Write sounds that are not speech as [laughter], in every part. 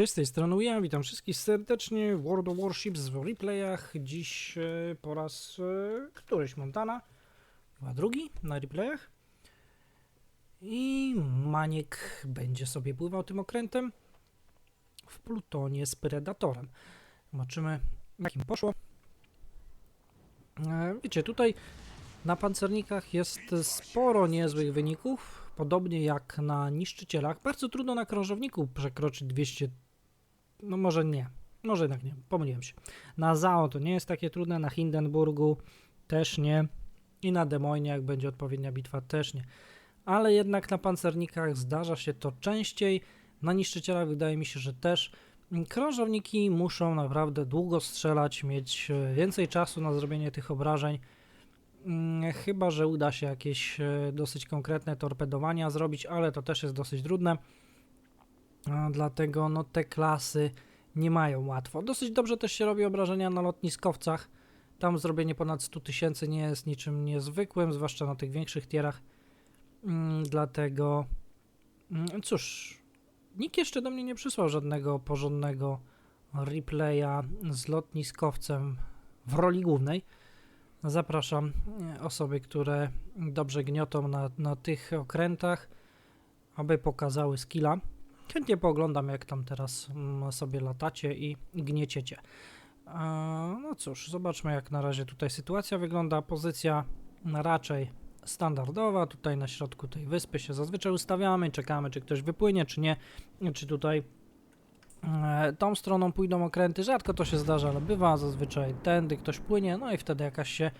Cześć, z tej strony ja witam wszystkich serdecznie w World of Warships w replayach. Dziś e, po raz e, któryś Montana, chyba drugi na replayach. I Maniek będzie sobie pływał tym okrętem w Plutonie z Predatorem. Zobaczymy jak im poszło. E, Wiecie, tutaj na pancernikach jest sporo niezłych wyników, podobnie jak na niszczycielach. Bardzo trudno na krążowniku przekroczyć 200. No może nie, może jednak nie, pomyliłem się. Na Zao to nie jest takie trudne, na Hindenburgu też nie i na Demoinie, jak będzie odpowiednia bitwa, też nie. Ale jednak na pancernikach zdarza się to częściej. Na niszczycielach wydaje mi się, że też. Krążowniki muszą naprawdę długo strzelać, mieć e, więcej czasu na zrobienie tych obrażeń. Mm, Chyba, że uda się jakieś e, dosyć konkretne torpedowania zrobić, ale to też jest dosyć trudne. Dlatego no, te klasy nie mają łatwo. Dosyć dobrze też się robi obrażenia na lotniskowcach. Tam zrobienie ponad 100 tysięcy nie jest niczym niezwykłym, zwłaszcza na tych większych tierach. Mm, Dlatego, mm, cóż, nikt jeszcze do mnie nie przysłał żadnego porządnego replaya z lotniskowcem w roli głównej. Zapraszam e, osoby, które dobrze gniotą na, na tych okrętach, aby pokazały skilla. Chętnie pooglądam, jak tam teraz mm, sobie latacie i gnieciecie. E, No cóż, zobaczmy, jak na razie tutaj sytuacja wygląda. Pozycja raczej standardowa. Tutaj na środku tej wyspy się zazwyczaj ustawiamy, czekamy, czy ktoś wypłynie, czy nie. Czy tutaj E, Tą stroną pójdą okręty, rzadko to się zdarza, ale bywa, zazwyczaj tędy ktoś płynie, no i wtedy jakaś się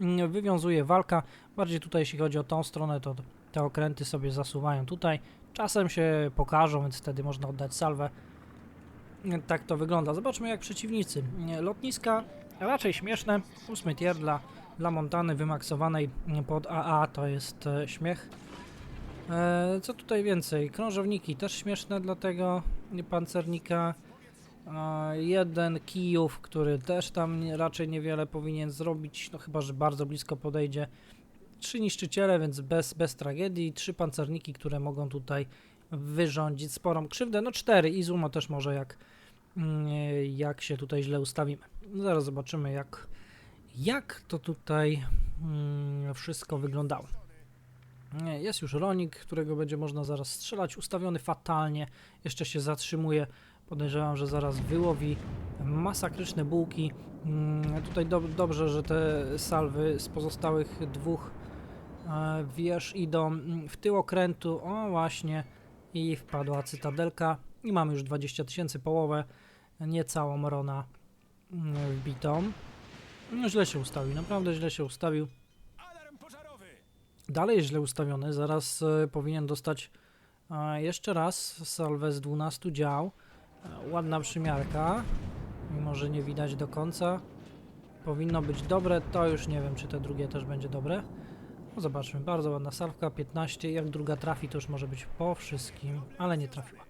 mm, wywiązuje walka. Bardziej tutaj jeśli chodzi o tą stronę, to te okręty sobie zasuwają tutaj. Czasem się pokażą, więc wtedy można oddać salwę. Tak to wygląda. Zobaczmy jak przeciwnicy. Lotniska raczej śmieszne. Ósmy tier dla, dla Montany wymaksowanej pod AA to jest e, śmiech. E, Co tutaj więcej? Krążowniki też śmieszne dla tego pancernika. E, Jeden Kijów, który też tam raczej niewiele powinien zrobić, no chyba, że bardzo blisko podejdzie. Trzy niszczyciele, więc bez, bez tragedii. Trzy pancerniki, które mogą tutaj wyrządzić sporą krzywdę. No cztery. Izumo też może jak, mm, jak się tutaj źle ustawimy. Zaraz zobaczymy jak, jak to tutaj mm, wszystko wyglądało. Jest już ronik, którego będzie można zaraz strzelać, ustawiony fatalnie, jeszcze się zatrzymuje. Podejrzewam, że zaraz wyłowi masakryczne bułki. Mm, Tutaj dob- dobrze, że te salwy z pozostałych dwóch wież idą mm, w tył okrętu. O, właśnie, i wpadła cytadelka. I mamy już 20 tysięcy połowę, nie całą Rona mm, wbitą. No, źle się ustawił, naprawdę źle się ustawił. Dalej źle ustawiony, zaraz e, powinien dostać e, jeszcze raz salwę z 12 dział. E, ładna przymiarka, mimo że nie widać do końca. Powinno być dobre, to już nie wiem, czy te drugie też będzie dobre. No zobaczmy, bardzo ładna salwka, 15, jak druga trafi, to już może być po wszystkim, ale nie trafiła.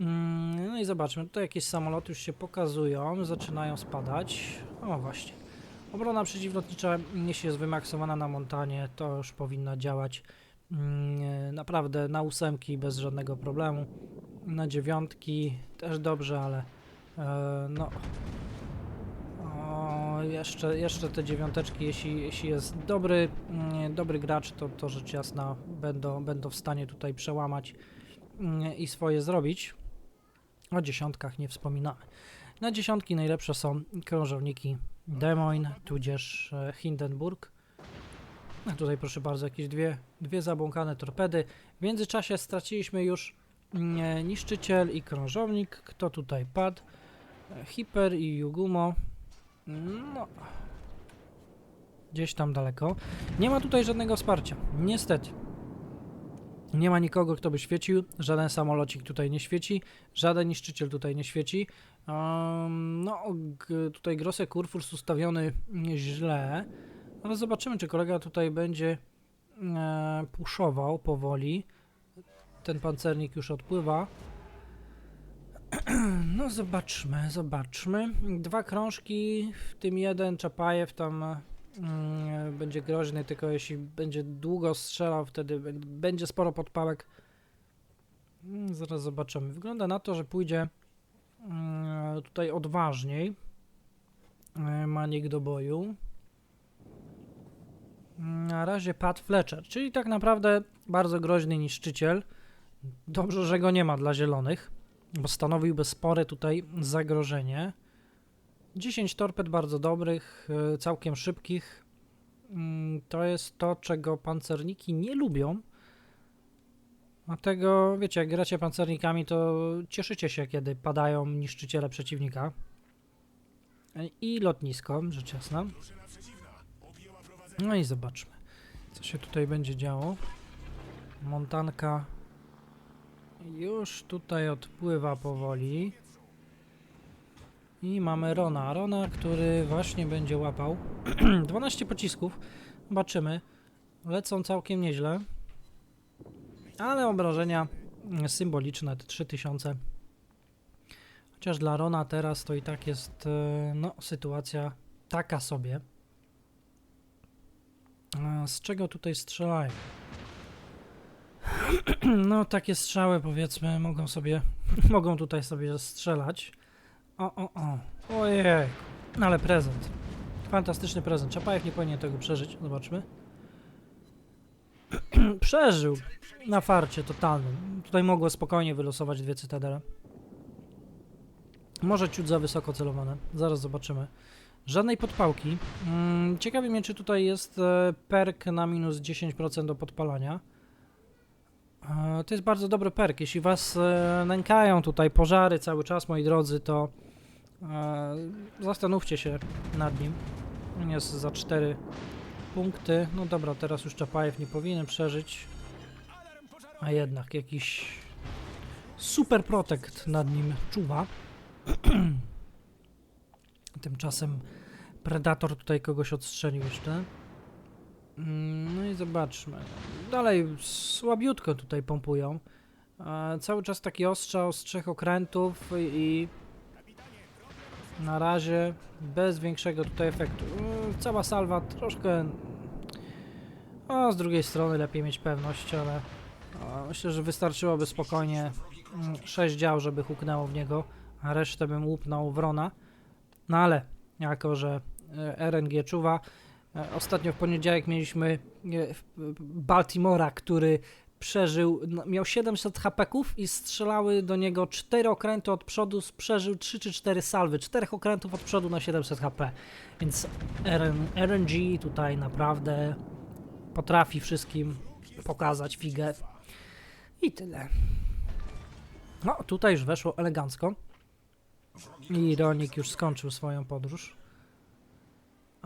Mm, No i zobaczmy, tutaj jakieś samoloty już się pokazują, zaczynają spadać. O właśnie. Obrona przeciwlotnicza, jeśli jest wymaksowana na montanie, to już powinna działać mm, naprawdę na ósemki bez żadnego problemu. Na dziewiątki też dobrze, ale e, no. Jeszcze, jeszcze te dziewiąteczki, jeśli, jeśli jest dobry, mm, dobry gracz, to, to rzecz jasna będą, będą w stanie tutaj przełamać mm, i swoje zrobić. O dziesiątkach nie wspominamy. Na dziesiątki najlepsze są krążowniki Des Moines, tudzież e, Hindenburg. A tutaj proszę bardzo, jakieś dwie, dwie zabłąkane torpedy. W międzyczasie straciliśmy już mm, niszczyciel i krążownik. Kto tutaj padł? E, Hiper i Yugumo. No. Gdzieś tam daleko. Nie ma tutaj żadnego wsparcia. Niestety. Nie ma nikogo, kto by świecił. Żaden samolocik tutaj nie świeci. Żaden niszczyciel tutaj nie świeci. Um, no, tutaj Grosse Kurfürst ustawiony źle, ale zobaczymy, czy kolega tutaj będzie e, puszował powoli. Ten pancernik już odpływa. [clears throat] No, zobaczmy, zobaczmy. Dwa krążki, w tym jeden Czapajew tam mm, będzie groźny, tylko jeśli będzie długo strzelał, wtedy będzie sporo podpałek. Mm, Zaraz zobaczymy. Wygląda na to, że pójdzie mm, tutaj odważniej. E, Manik do boju. Na razie Pat Fletcher, czyli tak naprawdę bardzo groźny niszczyciel. Dobrze, że go nie ma dla zielonych, bo stanowiłby spore tutaj zagrożenie. 10 torped bardzo dobrych, e, całkiem szybkich. Mm, To jest to, czego pancerniki nie lubią. Dlatego, wiecie, jak gracie pancernikami, to cieszycie się, kiedy padają niszczyciele przeciwnika. I lotnisko, rzecz jasna. No i zobaczmy, co się tutaj będzie działo. Montanka już tutaj odpływa powoli. I mamy Rona. Rona, który właśnie będzie łapał [clears throat] 12 pocisków. Zobaczymy. Lecą całkiem nieźle. Ale obrażenia symboliczne, te 3000. Chociaż dla Rona teraz to i tak jest e, no, sytuacja taka sobie. A Z czego tutaj strzelają? [clears throat] No, takie strzały powiedzmy mogą sobie, [laughs] mogą tutaj sobie strzelać. O, o, o. Ojej. No ale prezent. Fantastyczny prezent. Czapajek nie powinien tego przeżyć. Zobaczmy. [clears throat] Przeżył. Na farcie totalnym. Tutaj mogło spokojnie wylosować dwie cytadele. Może ciut za wysoko celowane. Zaraz zobaczymy. Żadnej podpałki. Mm, ciekawi mnie, czy tutaj jest e, perk na minus 10% do podpalania. E, To jest bardzo dobry perk. Jeśli was e, nękają tutaj pożary cały czas, moi drodzy, to e, zastanówcie się nad nim. On jest za 4 punkty. No dobra, teraz już Czapajew nie powinien przeżyć. A jednak jakiś super protect nad nim czuwa. [clears throat] Tymczasem Predator tutaj kogoś odstrzelił jeszcze. Mm, No i zobaczmy. Dalej słabiutko tutaj pompują. E, cały czas taki ostrzał z trzech okrętów i na razie bez większego tutaj efektu. E, Cała salwa troszkę... O, z drugiej strony lepiej mieć pewność, ale myślę, że wystarczyłoby spokojnie 6 dział, żeby huknęło w niego, a resztę bym łupnął wrona. No ale jako, że e, RNG czuwa, ostatnio w poniedziałek mieliśmy e, Baltimora, który przeżył, no, miał 700 hapeków i strzelały do niego 4 okręty od przodu, przeżył 3 czy 4 salwy, 4 okrętów od przodu na 700 HP, więc RN, RNG tutaj naprawdę potrafi wszystkim pokazać figę i tyle. No, tutaj już weszło elegancko. I Ronik już skończył swoją podróż.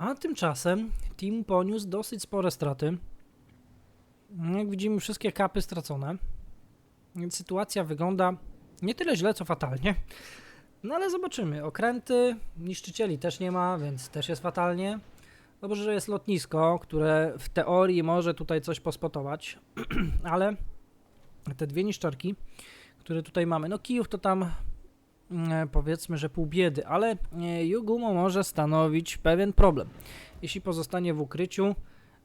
A tymczasem team poniósł dosyć spore straty. Jak widzimy, wszystkie kapy stracone. Więc sytuacja wygląda nie tyle źle, co fatalnie. No ale zobaczymy. Okręty, niszczycieli też nie ma, więc też jest fatalnie. Dobrze, że jest lotnisko, które w teorii może tutaj coś pospotować, [clears throat] ale te dwie niszczarki, które tutaj mamy, no Kijów to tam powiedzmy, że pół biedy, ale e, Yugumo może stanowić pewien problem. Jeśli pozostanie w ukryciu,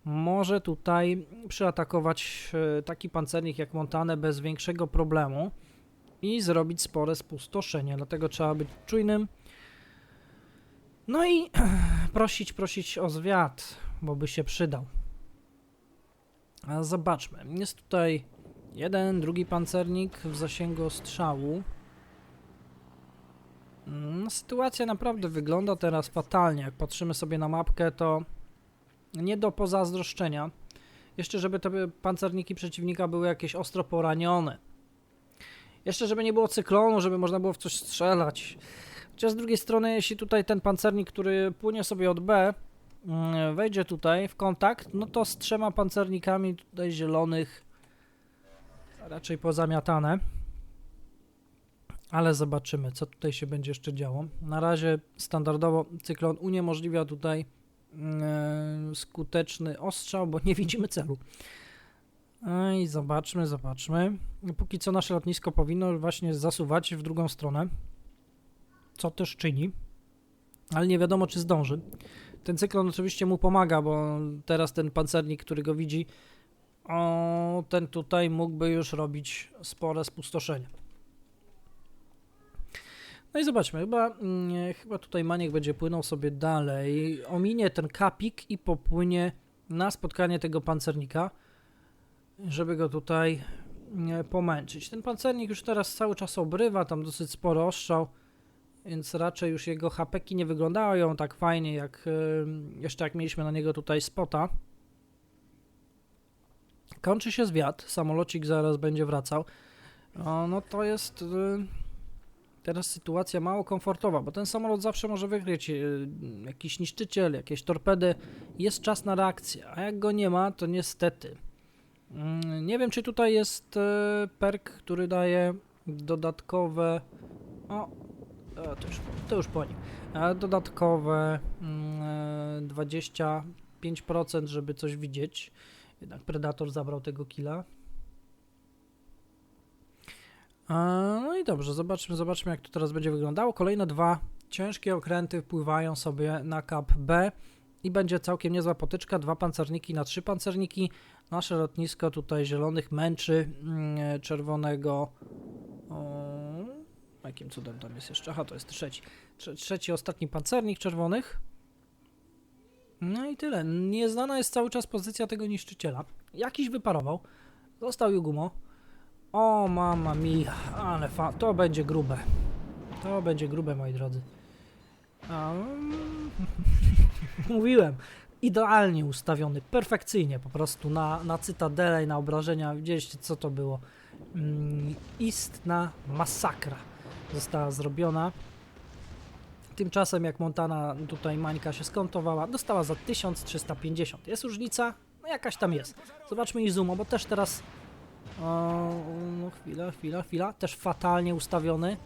może tutaj przyatakować e, taki pancernik jak Montanę bez większego problemu i zrobić spore spustoszenie, dlatego trzeba być czujnym. No i [clears throat] prosić, prosić o zwiat, bo by się przydał. A zobaczmy, jest tutaj jeden, drugi pancernik w zasięgu strzału. Mm, Sytuacja naprawdę wygląda teraz fatalnie. Jak patrzymy sobie na mapkę, to nie do pozazdroszczenia. Jeszcze, żeby te pancerniki przeciwnika były jakieś ostro poranione. Jeszcze, żeby nie było cyklonu, żeby można było w coś strzelać. Chociaż z drugiej strony, jeśli tutaj ten pancernik, który płynie sobie od B, mm, wejdzie tutaj w kontakt, no to z trzema pancernikami tutaj zielonych raczej pozamiatane. Ale zobaczymy, co tutaj się będzie jeszcze działo. Na razie standardowo cyklon uniemożliwia tutaj e, skuteczny ostrzał, bo nie widzimy celu. No i zobaczmy, zobaczmy. Póki co nasze lotnisko powinno właśnie zasuwać w drugą stronę, co też czyni, ale nie wiadomo, czy zdąży. Ten cyklon oczywiście mu pomaga, bo teraz ten pancernik, który go widzi, o, ten tutaj mógłby już robić spore spustoszenie. No i zobaczmy, chyba, mm, chyba tutaj Maniek będzie płynął sobie dalej, ominie ten kapik i popłynie na spotkanie tego pancernika, żeby go tutaj mm, pomęczyć. Ten pancernik już teraz cały czas obrywa, tam dosyć sporo ostrzał, więc raczej już jego hapeki nie wyglądają tak fajnie, jak jeszcze jak mieliśmy na niego tutaj spota. Kończy się zwiat, samolocik zaraz będzie wracał. No to jest y, teraz sytuacja mało komfortowa, bo ten samolot zawsze może wykryć y, jakiś niszczyciel, jakieś torpedy. Jest czas na reakcję, a jak go nie ma, to niestety. Mm, Nie wiem, czy tutaj jest y, perk, który daje dodatkowe. O, o to, już, to już po nim. E, Dodatkowe mm, e, 25%, żeby coś widzieć. Jednak Predator zabrał tego killa. No i dobrze, zobaczmy, zobaczmy jak to teraz będzie wyglądało. Kolejne dwa ciężkie okręty wpływają sobie na kap B i będzie całkiem niezła potyczka. Dwa pancerniki na trzy pancerniki. Nasze lotnisko tutaj zielonych męczy mm, czerwonego. O, jakim cudem tam jest jeszcze? Aha, to jest trzeci. Trze trzeci, ostatni pancernik czerwonych. No i tyle. Nieznana jest cały czas pozycja tego niszczyciela. Jakiś wyparował. Został Jugumo. O, mama mia, ale fa... To będzie grube. To będzie grube, moi drodzy. Um, [laughs] Mówiłem. Idealnie ustawiony, perfekcyjnie po prostu na, na cytadelę i na obrażenia. Widzieliście, co to było. Mm, istna masakra została zrobiona. Tymczasem, jak Montana tutaj Mańka się skontowała, dostała za 1350. Jest różnica? No jakaś tam jest. Zobaczmy Izumo, bo też teraz o, no chwila, chwila, chwila. Też fatalnie ustawiony.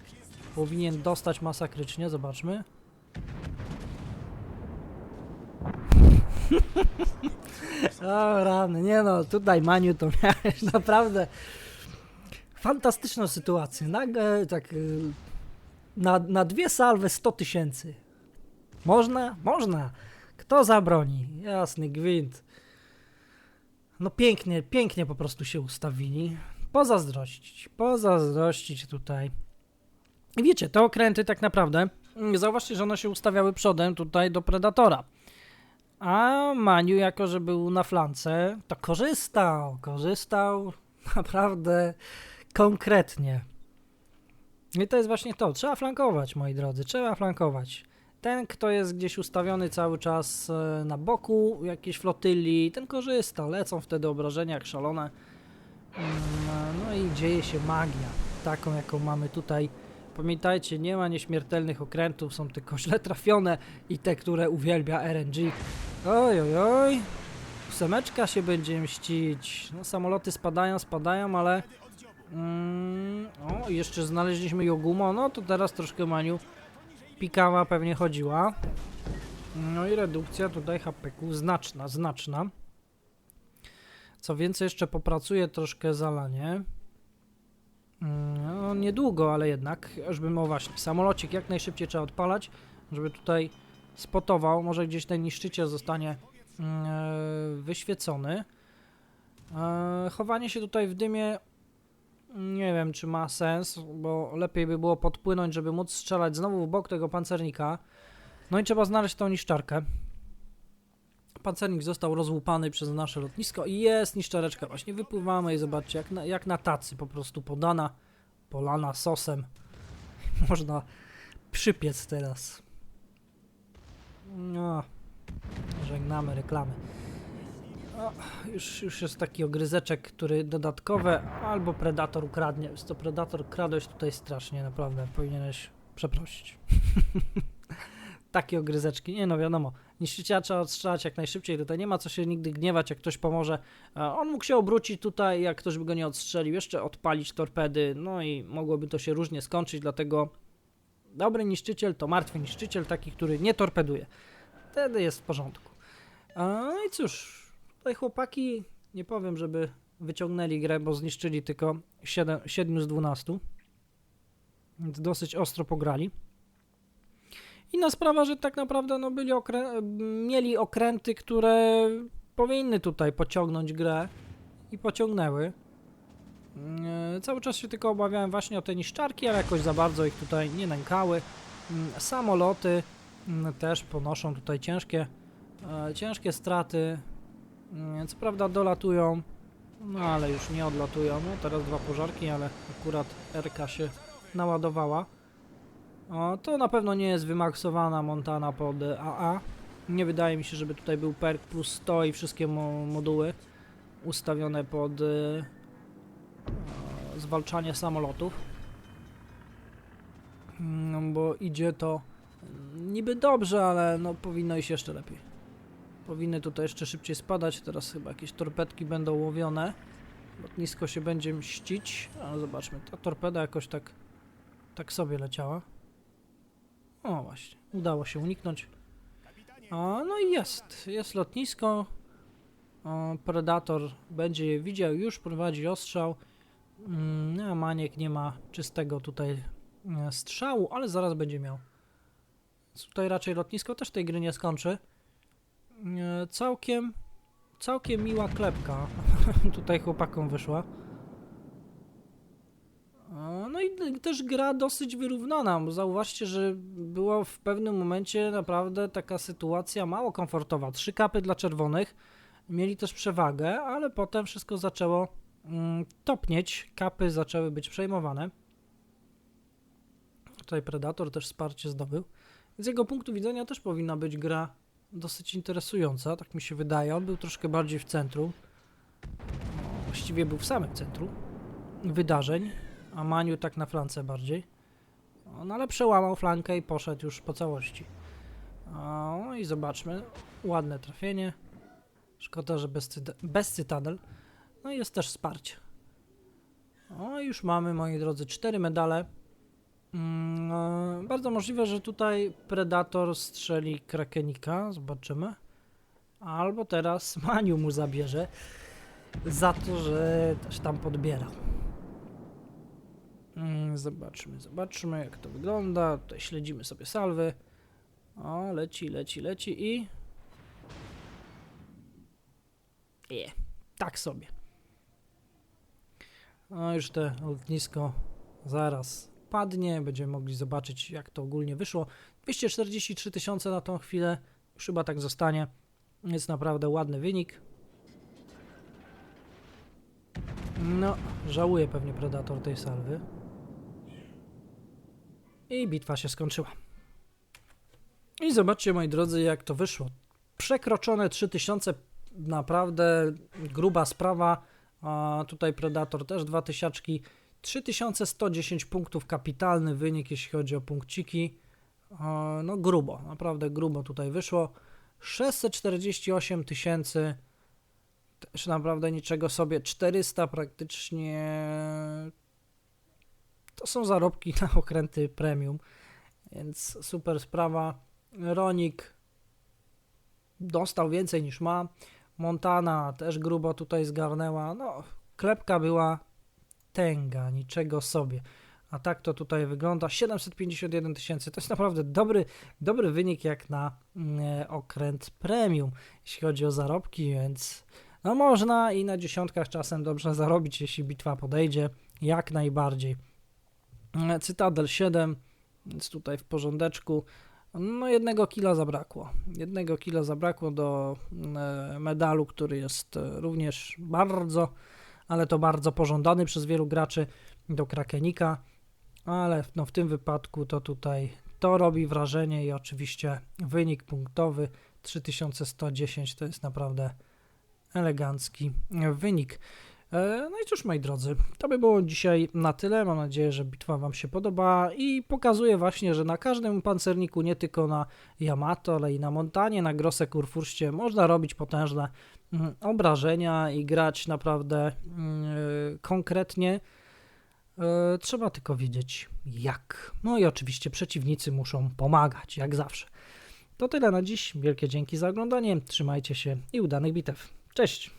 Powinien dostać masakrycznie, zobaczmy. [laughs] o rany, nie no, tutaj Maniu to miałeś [laughs] naprawdę fantastyczną sytuację. Nagle tak y, na, na dwie salwy 100 tysięcy. Można? Można. Kto zabroni? Jasny gwint. No pięknie, pięknie po prostu się ustawili. Pozazdrościć, pozazdrościć tutaj. I wiecie, te okręty tak naprawdę, mm, zauważcie, że one się ustawiały przodem tutaj do Predatora. A Maniu, jako że był na flance, to korzystał, korzystał [laughs] naprawdę konkretnie. I to jest właśnie to. Trzeba flankować, moi drodzy, trzeba flankować. Ten, kto jest gdzieś ustawiony cały czas e, na boku jakiejś flotyli, ten korzysta. Lecą wtedy obrażenia jak szalone. Mm, No i dzieje się magia, taką jaką mamy tutaj. Pamiętajcie, nie ma nieśmiertelnych okrętów, są tylko [laughs] źle trafione i te, które uwielbia RNG. Oj, oj, oj. Ósemeczka się będzie mścić. No, samoloty spadają, spadają, ale... Mm, o, jeszcze znaleźliśmy Jogumo, no to teraz troszkę Maniu pikawa pewnie chodziła. No i redukcja tutaj hapeków znaczna, znaczna. Co więcej, jeszcze popracuję troszkę zalanie. Mm, No, niedługo, ale jednak, już bym, o właśnie, samolocik jak najszybciej trzeba odpalać, żeby tutaj spotował, może gdzieś ten niszczyciel zostanie e, wyświecony. E, chowanie się tutaj w dymie nie wiem, czy ma sens, bo lepiej by było podpłynąć, żeby móc strzelać znowu w bok tego pancernika. No i trzeba znaleźć tą niszczarkę. Pancernik został rozłupany przez nasze lotnisko i jest niszczareczka. Właśnie wypływamy i zobaczcie, jak na, jak na tacy po prostu podana, polana sosem. [laughs] Można przypiec teraz. No, żegnamy reklamy. O, już, już jest taki ogryzeczek, który dodatkowe, albo Predator ukradnie. Jest to Predator, kradłeś tutaj strasznie, naprawdę, powinieneś przeprosić. [laughs] Takie ogryzeczki, nie no wiadomo, niszczyciela trzeba odstrzelać jak najszybciej, tutaj nie ma co się nigdy gniewać, jak ktoś pomoże. E, On mógł się obrócić tutaj, jak ktoś by go nie odstrzelił, jeszcze odpalić torpedy, no i mogłoby to się różnie skończyć, dlatego dobry niszczyciel to martwy niszczyciel, taki, który nie torpeduje. Wtedy jest w porządku. No i cóż, tutaj chłopaki, nie powiem, żeby wyciągnęli grę, bo zniszczyli tylko 7, 7 z 12. Więc dosyć ostro pograli. Inna sprawa, że tak naprawdę no, byli okrę mieli okręty, które powinny tutaj pociągnąć grę i pociągnęły. E, Cały czas się tylko obawiałem właśnie o te niszczarki, ale jakoś za bardzo ich tutaj nie nękały. Mm, Samoloty mm, też ponoszą tutaj ciężkie, e, ciężkie straty. Mm, Co prawda dolatują, no ale już nie odlatują. No, teraz dwa pożarki, ale akurat RK się naładowała. O, to na pewno nie jest wymaksowana Montana pod AA. Nie wydaje mi się, żeby tutaj był perk plus 100 i wszystkie mo moduły ustawione pod e, zwalczanie samolotów. No, bo idzie to mm, niby dobrze, ale no powinno iść jeszcze lepiej. Powinny tutaj jeszcze szybciej spadać. Teraz chyba jakieś torpedki będą łowione. Lotnisko się będzie mścić. Ale zobaczmy, ta torpeda jakoś tak tak sobie leciała. O właśnie, udało się uniknąć. A, no i jest, jest lotnisko. O, Predator będzie je widział, już prowadzi ostrzał. Mm, a Maniek nie ma czystego tutaj e, strzału, ale zaraz będzie miał. Tutaj raczej lotnisko też tej gry nie skończy. E, Całkiem, całkiem miła klepka [laughs] tutaj chłopakom wyszła. A, No i też gra dosyć wyrównana, zauważcie, że była w pewnym momencie naprawdę taka sytuacja mało komfortowa. Trzy kapy dla czerwonych, mieli też przewagę, ale potem wszystko zaczęło mm, topnieć, kapy zaczęły być przejmowane. Tutaj Predator też wsparcie zdobył. Z jego punktu widzenia też powinna być gra dosyć interesująca, tak mi się wydaje. On był troszkę bardziej w centrum. Właściwie był w samym centrum wydarzeń a Maniu tak na flance bardziej. No ale przełamał flankę i poszedł już po całości. O, i zobaczmy. Ładne trafienie. Szkoda, że bez, cyta- bez cytadel. No i jest też wsparcie. O, już mamy, moi drodzy, cztery medale. Mm, e, bardzo możliwe, że tutaj Predator strzeli Krakenika. Zobaczymy. Albo teraz Maniu mu zabierze za to, że też tam podbierał. Mm, Zobaczmy, zobaczmy jak to wygląda. Tutaj śledzimy sobie salwy. O, leci, leci, leci i... Je, tak sobie. No już te lotnisko zaraz padnie. Będziemy mogli zobaczyć jak to ogólnie wyszło. 243 tysiące na tą chwilę. Już chyba tak zostanie. Jest naprawdę ładny wynik. No, żałuję pewnie Predator tej salwy. I bitwa się skończyła. I zobaczcie, moi drodzy, jak to wyszło. Przekroczone 3000, naprawdę gruba sprawa. A tutaj Predator też 2000. 3110 punktów, kapitalny wynik, jeśli chodzi o punkciki. A, No grubo, naprawdę grubo tutaj wyszło. 648 tysięcy, też naprawdę niczego sobie. 400 praktycznie to są zarobki na okręty premium, więc super sprawa. Ronik dostał więcej niż ma. Montana też grubo tutaj zgarnęła. No, klepka była tęga, niczego sobie. A tak to tutaj wygląda. 751 tysięcy to jest naprawdę dobry, dobry wynik jak na mm, okręt premium, jeśli chodzi o zarobki, więc no można i na dziesiątkach czasem dobrze zarobić, jeśli bitwa podejdzie, jak najbardziej. E, Cytadel 7, więc tutaj w porządeczku. No jednego kila zabrakło. Jednego kila zabrakło do e, medalu, który jest e, również bardzo, ale to bardzo pożądany przez wielu graczy do Krakenika, ale no w tym wypadku to tutaj to robi wrażenie i oczywiście wynik punktowy 3110 to jest naprawdę elegancki wynik. E, No i cóż, moi drodzy, to by było dzisiaj na tyle. Mam nadzieję, że bitwa Wam się podoba i pokazuje właśnie, że na każdym pancerniku, nie tylko na Yamato, ale i na Montanie, na Grosse Kurfurście można robić potężne obrażenia i grać naprawdę e, konkretnie. E, Trzeba tylko wiedzieć jak. No i oczywiście przeciwnicy muszą pomagać, jak zawsze. To tyle na dziś. Wielkie dzięki za oglądanie. Trzymajcie się i udanych bitew. Cześć!